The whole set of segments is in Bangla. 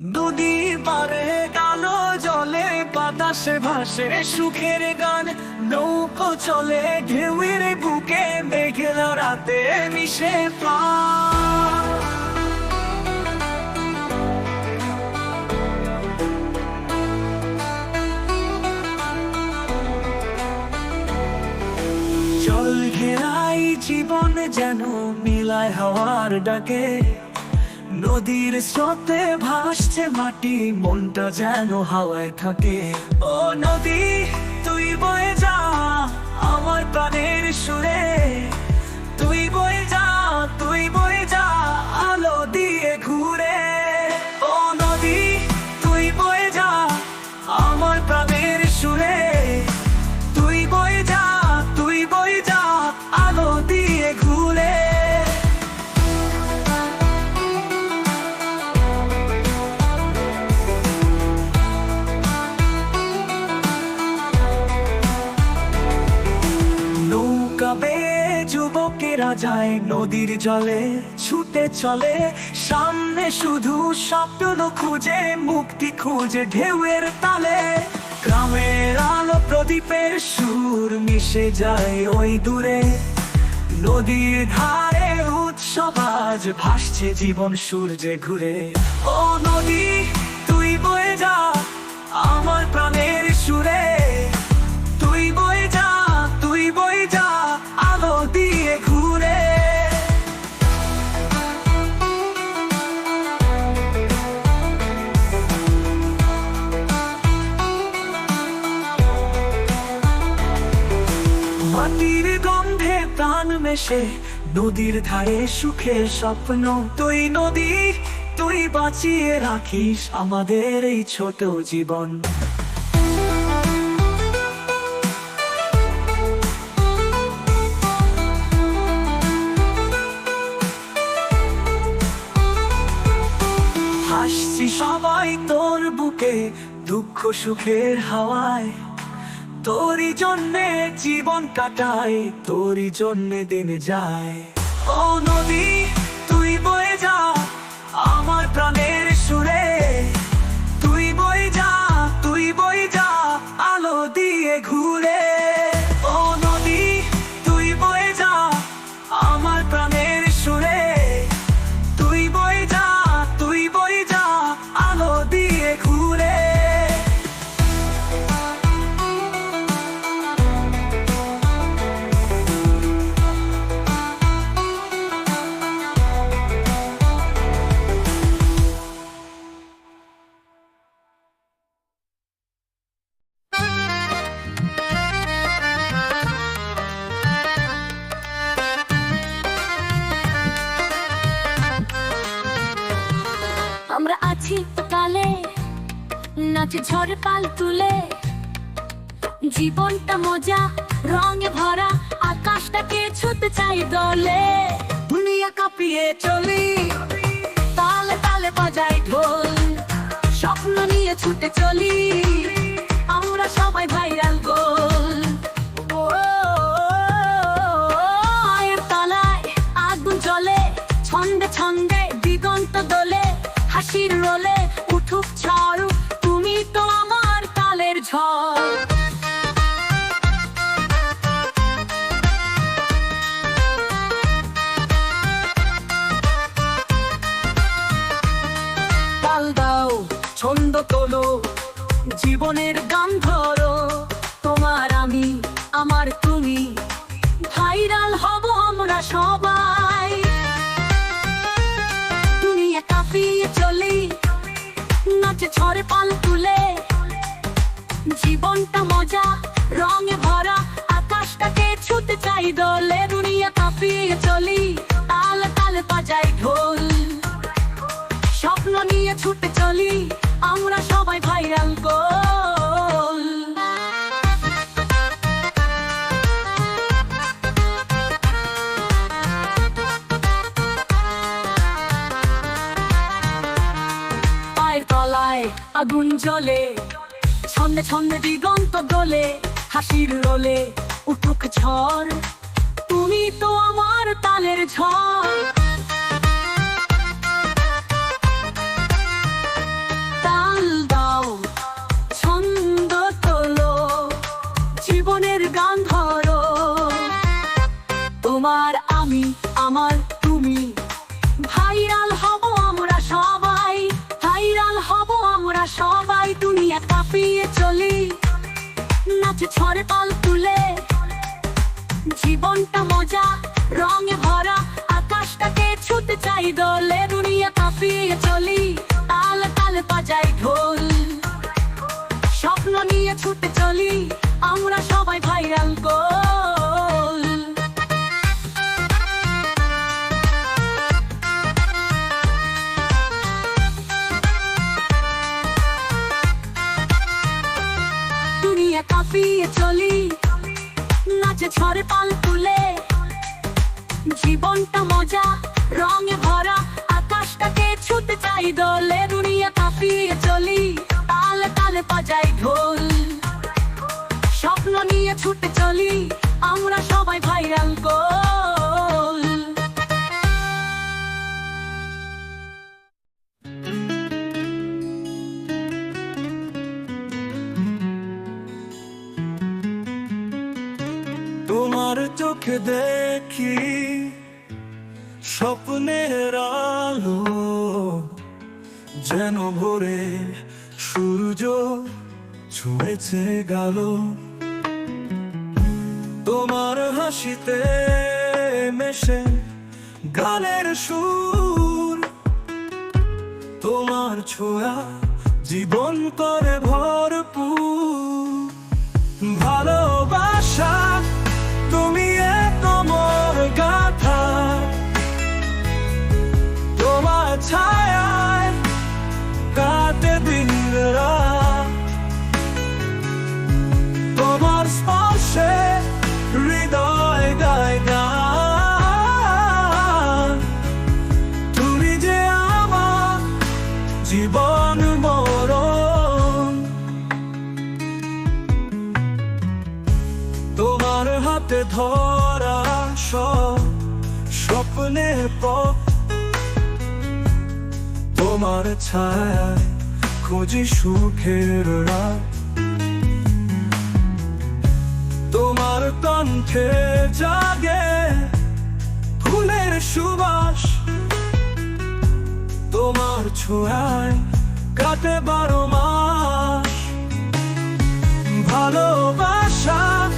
নদী পারে কালো জলে বাতাসে ভাসে, সুখের গান নৌকো চলে, ঢেউয়ের বুকে মেঘের রাতে মিশে প্রাণ জল ঘেরাই জীবন যেন মিলায় হওয়ার ডাকে। নদীর স্রোতে ভাসছে মাটি, মনটা যেন হাওয়ায় থাকে। ও নদী, তুই বয়ে যা আমার প্রাণের সুরে। যায় নদীর জলে, ছুটে চলে। সামনে শুধু স্বপ্ন খুঁজে, মুক্তি খুঁজে ঢেউয়ের তালে। গ্রামের আলো প্রদীপের সুর মিশে যায় ওই দূরে। নদীর ধারে উৎসব আজ ভাসছে জীবন সূর্যে ঘুরে। ও নদী প্রাণ নদীর ধারে সুখের স্বপ্ন। তুই নদী, তুই বাঁচিয়ে রাখিস আমাদের এই ছোট জীবন। হাসছি সবাই তোর বুকে দুঃখ সুখের হাওয়ায়। তোরই জন্যে জীবন কাটায় তোরই জন্যে দিন যায়। ও নদী নাচে ঝড় পাল তুলে। জীবনটা মজা, রঙে ভরা, আকাশটাকে ছুতে চাই দলে। দুনিয়া কাঁপিয়ে চলি, তালে তালে বাজাই ঢোল। স্বপ্ন নিয়ে ছুটে চলি, আমরা সবাই ভাইরাল গোল। আয়ের তলায় আগুন জ্বলে, ছন্দে ছন্দে দিগন্ত দোলে, হাসির রোলে। tall. আগুন জ্বলে, ছন্দে ছন্দে দিগন্ত দোলে হাসির রোলে উঠুক ঝড়। তুমি তো আমার তালের ঝড়। সবাই দুনিয়া কাঁপিয়ে চলি। নাচে ছড়ে পাল তুলে। জীবনটা মজা, রঙে ভরা, আকাশটাকে ছুতে চাই দোলে। দুনিয়া কাঁপিয়ে চলি, তাল তাল বাজাই ঢোল। স্বপ্ন নিয়ে ছুটে চলি, আমরা সবাই ভাইরাল গোল। পাল তুলে। জীবনটা মজা, রঙে ভরা, আকাশটাকে ছুতে চাই দলে, দুনিয়া কাঁপিয়ে চলি, তালে তালে বাজাই ঢোল। স্বপ্ন নিয়ে ছুটে চলি, আমরা সবাই ভাইরাল গোল। দেখি স্বপ্নের আলো যেন ভোরে সূর্য ছুঁয়েছে গেল। তোমার হাসিতে মেশে গানের সুর। তোমার ছোঁয়া জীবন করে ভরপুর। ভালোবাসা ছায়ায় খুঁজি সুখের রাত। তোমার কণ্ঠে জাগে ফুলের সুবাস। তোমার ছোঁয়ায় কাটে বারো মাস। ভালোবাসা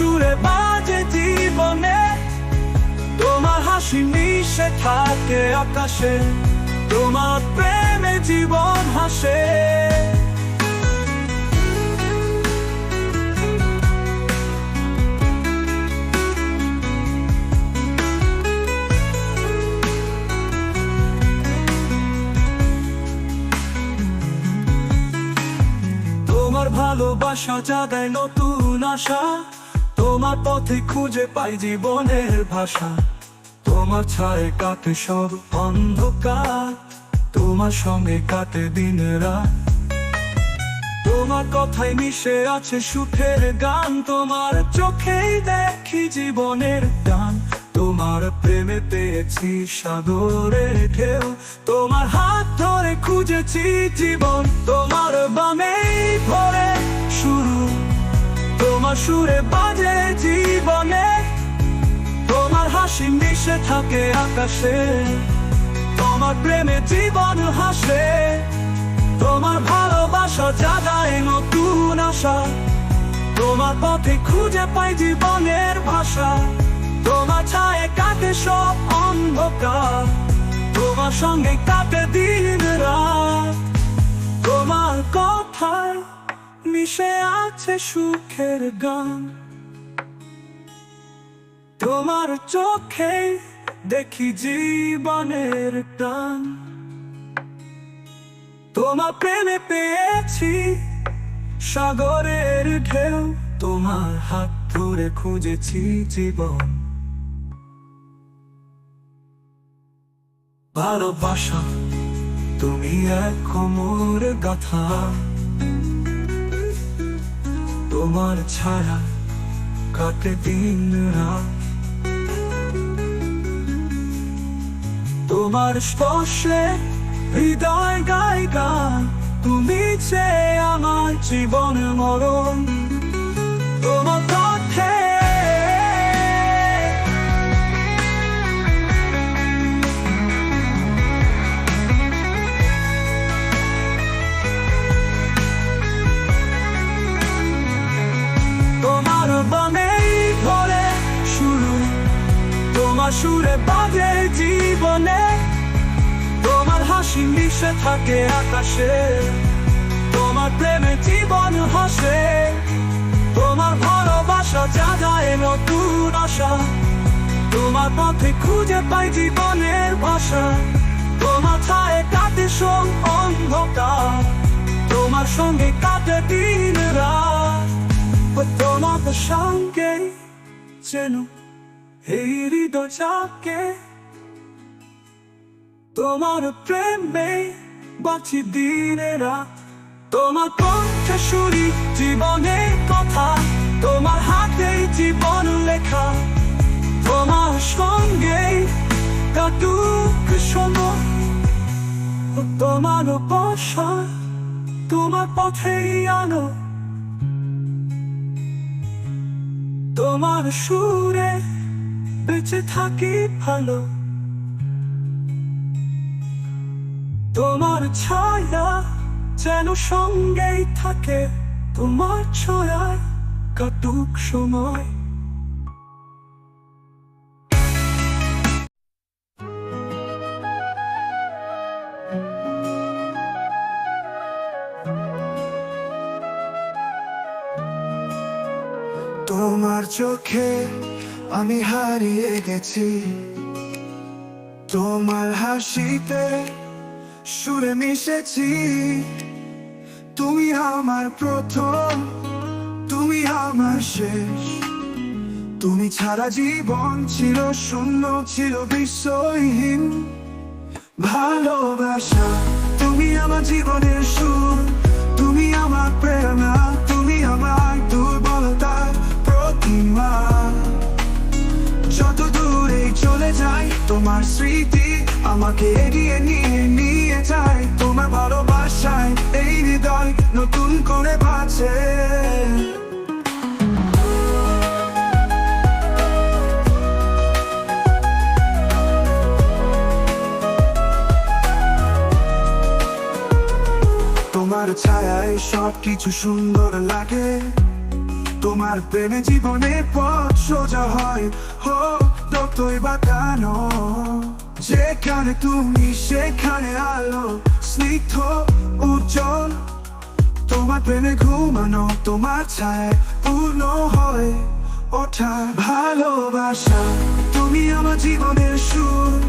সুরে বাজে জীবনে। তোমার হাসি মিশে থাকে আকাশে। তোমার প্রেমে জীবন হাসে। তোমার ভালোবাসা জাগায় নতুন আশা। তোমার পথে খুঁজে পাই জীবনের ভাষা। তোমার ছায়ে কাটে সব অন্ধকার, তোমার সঙ্গে কাটে দিন রাত। তোমার কথায় মিশে আছে সুখের গান, তোমার চোখেই দেখি জীবনের গান তোমার প্রেমে পেয়েছি সাগরের ঢেউ, তোমার হাত ধরে খুঁজেছি জীবন। তোমার বামে ভরে শুরু তোমার সুরে বাজে জীবনে। তোমার হাসি মিশে থাকে আকাশে। তোমার প্রেমে জীবন হাসে। তোমার ভালোবাসা জাগায় নতুন আশা। তোমার পথে খুঁজে পাই জীবনের ভাষা। তোমার ছায়ে কাটে সব অন্ধকার। তোমার সঙ্গে কাটে দিন রাত। তোমার কথায় মিশে আছে সুখের গান। তোমার চোখে দেখি জীবনের টান। তোমার প্রেমে পেয়েছি সাগরের ঢেউ। তোমার হাত ধরে খুঁজেছি জীবন। ভালোবাসা, তুমি এক কোমর গাথা। তোমার ছাড়া কাটে দিন রাত। তোমার স্পর্শে হৃদয় গায় গান তুমি চেয়ে আমার জীবন মরণ। সুরে বাজে জীবনে। তোমার হাসি মিশে থাকে আকাশে। তোমার প্রেমে জীবন হাসে তোমার ভালোবাসা জাগায় নতুন আশা। তোমার পথে খুঁজে পাই জীবনের ভাষা। তোমার ছায়ে কাটে সব অন্ধকার। তোমার সঙ্গে কাটে দিন রাত। তোমার সঙ্গে যেন এই হৃদয় যাকে তোমার প্রেমে বাঁচি দিনে রাত। তোমার কণ্ঠে শুনি জীবনের কথা, তোমার হাতে জীবন লেখা। তোমার সঙ্গে কাটুক সময়, তোমার বসা তোমার পথেই আনো তোমার সুরে বেঁচে থাকি ভালো। তোমার ছায়া যেন সঙ্গেই থাকে তোমার ছয়ায় কাটুক সময়। তোমার চোখে আমি হারিয়ে গেছি। তোমার হাসিতে সুরে মিশেছি। তুমি আমার প্রথম, তুমি আমার শেষ। তুমি ছাড়া জীবন ছিল শূন্য, ছিল বিশ্বহীন ভালোবাসা, তুমি আমার জীবনের সুর। তোমার স্মৃতি আমাকে এগিয়ে নিয়ে নিয়ে যায় তোমার ভালোবাসায়। এই হৃদয় নতুন করে বাঁচে তোমার ছায়ায় সব কিছু সুন্দর লাগে। তোমার প্রেমে জীবনে পথ সোজা হয়। হোক যতই বাঁকানো। যেখানে তুমি, সেখানে আলো। স্নিগ্ধ, উজ্জ্বল। তোমার প্রেমে ঘুমানো, তোমার ছায় পূর্ণ হয় ওঠা ভালোবাসা। তুমি আমার জীবনের সুর,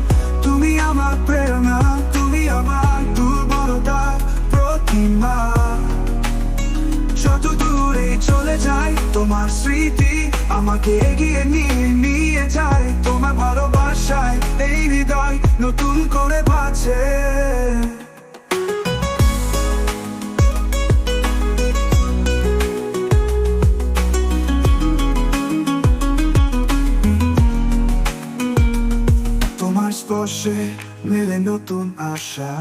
তুমি আমার প্রেরণা, তুমি আমার দুর্বলতার প্রতিমা। চলে যায় তোমার স্মৃতি, আমাকে এগিয়ে নিয়ে নিয়ে যায় তোমার ভালোবাসায়। এই হৃদয় নতুন করে বাঁচে। তোমার স্পর্শে মেলে নতুন আশা।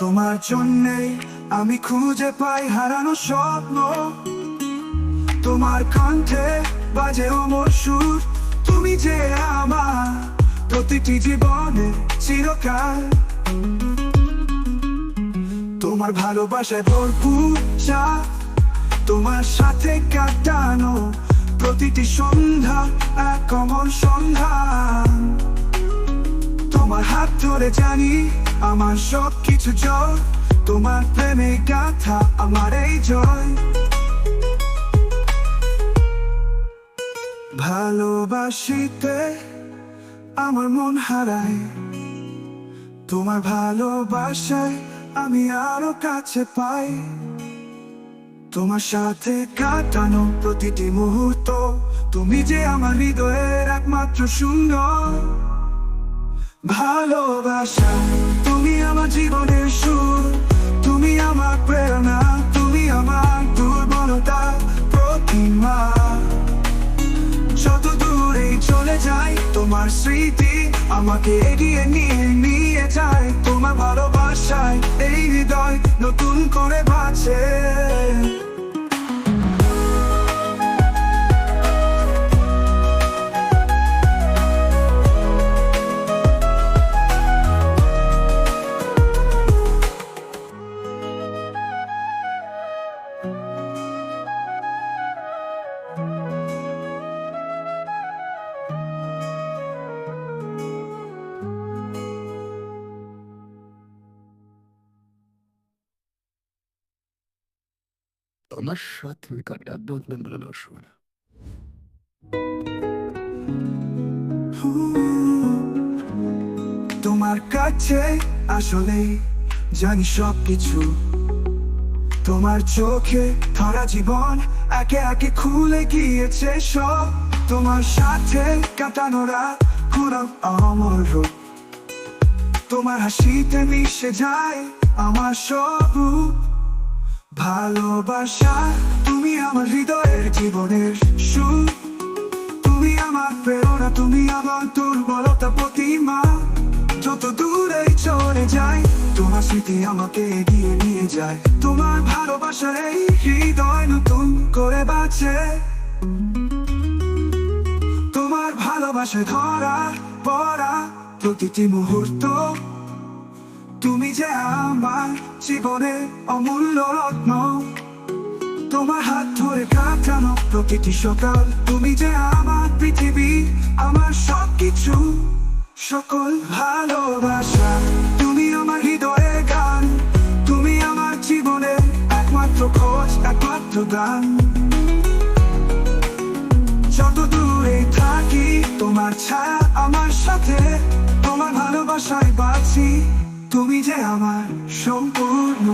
তোমার জন্যেই আমি খুঁজে পাই হারানো স্বপ্ন। তোমার কণ্ঠে বাজে অমর সুর। তুমি যে আমার প্রতিটি জীবনে চিরকাল। তোমার ভালোবাসায় ভরপুর চা তোমার সাথে কাটানো প্রতিটি সন্ধ্যা এক অমর সন্ধান। তোমার হাত ধরে জানি আমার সব কিছু জয় তোমার প্রেমে গাথা আমার এই জয়। ভালোবাসিতে আমার মন হারায়। তোমার ভালোবাসায় আমি আরও কাছে পাই। তোমার সাথে কাটানো প্রতিটি মুহূর্ত, তুমি যে আমার হৃদয়ের একমাত্র সুন্দর। ভালোবাসা, তুমি আমার জীবনের সুর। আমার প্রেরণা, তুমি আমার দুর্বলতা, প্রতিমা। যত দূরে চলে যাই, তোমার স্মৃতি আমাকে এগিয়ে নিয়ে নিয়ে যায়। তোমার ভালোবাসায় এই হৃদয় নতুন করে বাঁচে। আমার সাথে কাটা দুদিন ভালোবাসবে তোমার কাছে আসলে জানি সব কিছু তোমার চোখে ধরা জীবন একে একে খুলে গিয়েছে সব। তোমার সাথে কাটানোরা ঘুরাম আমার তোমার হাসিতে মিশে যায় আমার সব রূপ ভালোবাসা, তুমি আমার হৃদয়ের জীবনের সুখ তুমি আমার প্রেরণা, তুমি আমার দুর্বলতা প্রতিমা। যত দূরে চলে যাই, তোমার স্মৃতি আমাকে এগিয়ে নিয়ে যায়। তোমার ভালোবাসার এই হৃদয় নতুন করে বাঁচে। তোমার ভালোবাসায় ধরা, পড়া প্রতিটি মুহূর্ত তুমি যে আমার জীবনে অমূল্য রত্ন, তোমার হাত ধরে কাটানো প্রতিটি সকাল। তুমি যে আমার পৃথিবী, আমার সব কিছু সকল ভালোবাসা। তুমি আমার হৃদয়ে গান, তুমি আমার জীবনে একমাত্র খোঁজ, একমাত্র গান। যত দূরে থাকি, তোমার ছায়া আমার সাথে, তোমার ভালোবাসায় বাঁচি। তুমি যে আমার সম্পূর্ণ।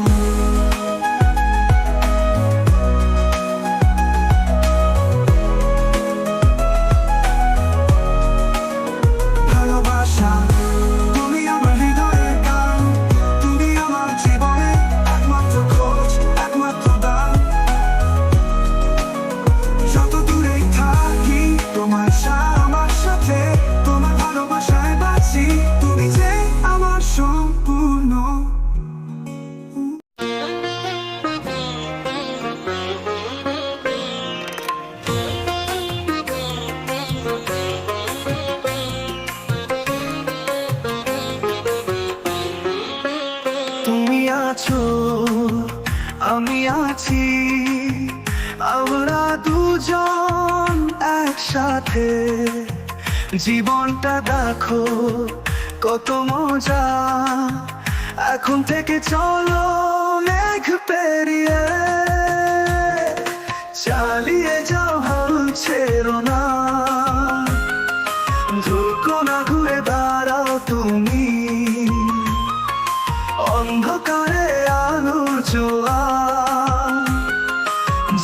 দেখো কত মজা। এখন থেকে চলো মেঘ পেরিয়ে। চালিয়ে যাও হাল ছেড়ো না। ঢুকো না, ঘুরে দাঁড়াও তুমি। অন্ধকারে আলো চোয়া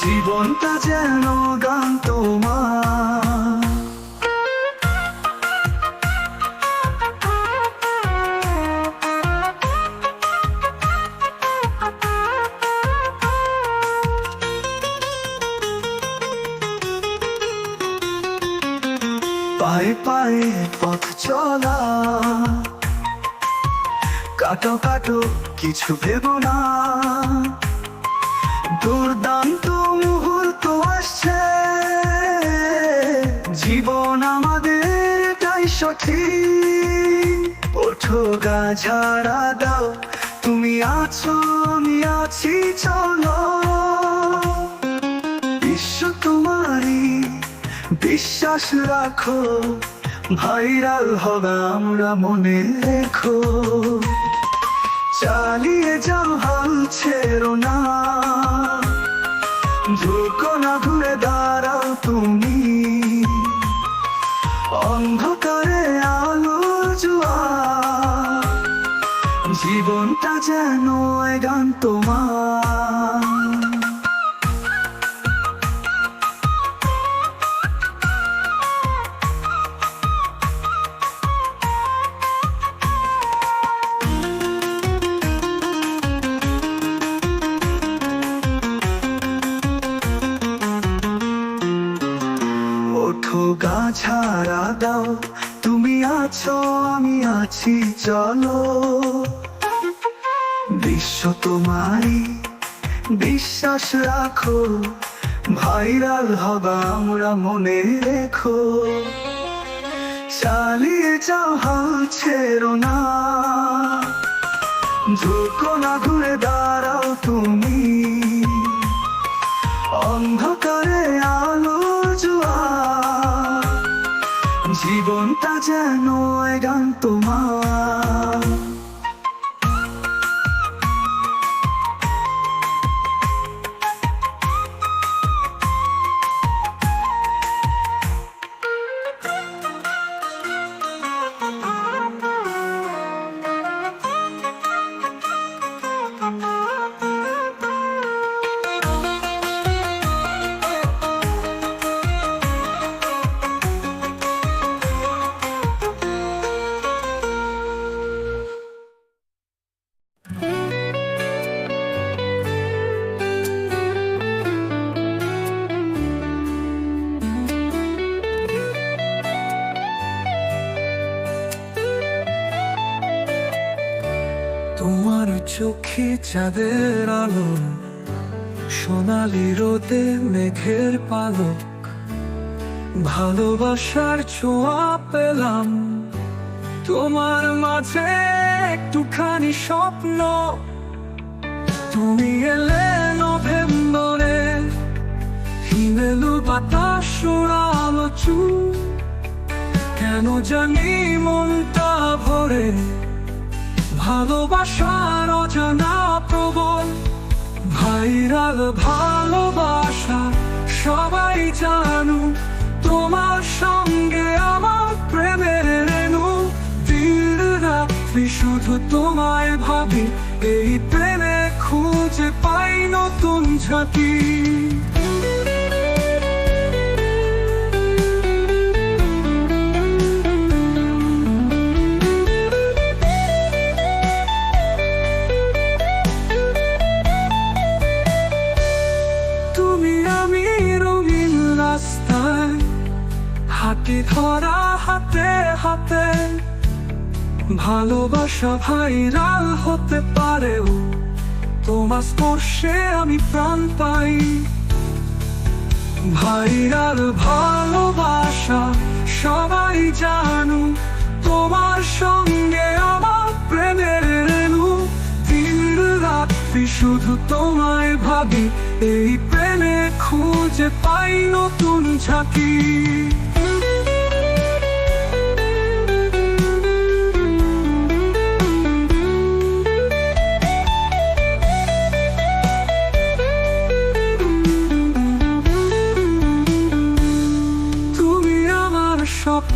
জীবনটা যেন গান তোমার। কিছু ভেব না। দুর্দান্ত মুহূর্ত আসছে। জীবন আমাদের তাই সঠিক। ওঠো গা, ঝাড়া দাও। তুমি আছো, আমি আছি, চলো। বিশ্ব তোমারই বিশ্বাস রাখো। ভাইরাল হবে আমরা মনে রেখো। চালিয়ে যাও হাল ছেড়ো না। ঝুঁকো না, ঘুরে দাঁড়াও তুমি। অন্ধকারে আলো জুয়া জীবনটা যেন গান তোমার। দাও। তুমি আছো, আমি আছি, চলো। বিশ্ব তোমারই বিশ্বাস রাখো। ভাইরাল হবা আমরা, মনে রেখো। চালিয়ে যাও হাল ছেড়ো না। ঝুঁকো না, ঘুরে দাঁড়াও তুমি। অন্ধকারে জীবনটা যেন এ গান তোমার চাঁদের আলো, সোনালি রোদে মেঘের পালক। ভালোবাসার ছোঁয়া পেলাম, তোমার মাঝে একটুখানি স্বপ্ন। তুমি এলে নভেম্বরে, হিমেলু বাতাস আলো চুল। কেন জানি মনটা ভরে ভালোবাসার অজানা প্রবল, ভাইরাল ভালোবাসা সবাই জানু, তোমার সঙ্গে আমার প্রেমের রেণু। দিন রাত্রি শুধু তোমায় ভাবি, এই প্রেমে খুঁজে পাই নতুন ঝাঁকি। ভালোবাসা ভাইরাল হতে পারেও তোমার স্পর্শে আমি প্রাণ পাই। ভাইরাল ভালোবাসা সবাই জানু, তোমার সঙ্গে আমার প্রেমের রেণু। দিন রাত্রি শুধু তোমায় ভাবি, এই প্রেমে খুঁজে পাই নতুন ঝাঁকি।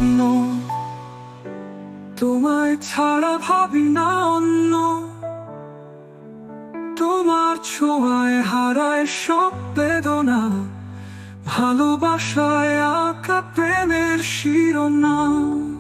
স্বপ্ন তোমায় ছাড়া ভাবি না অন্য। তোমার ছোঁয়ায় হারায় সব বেদনা। ভালোবাসায় আঁকা প্রেমের শিরোনাম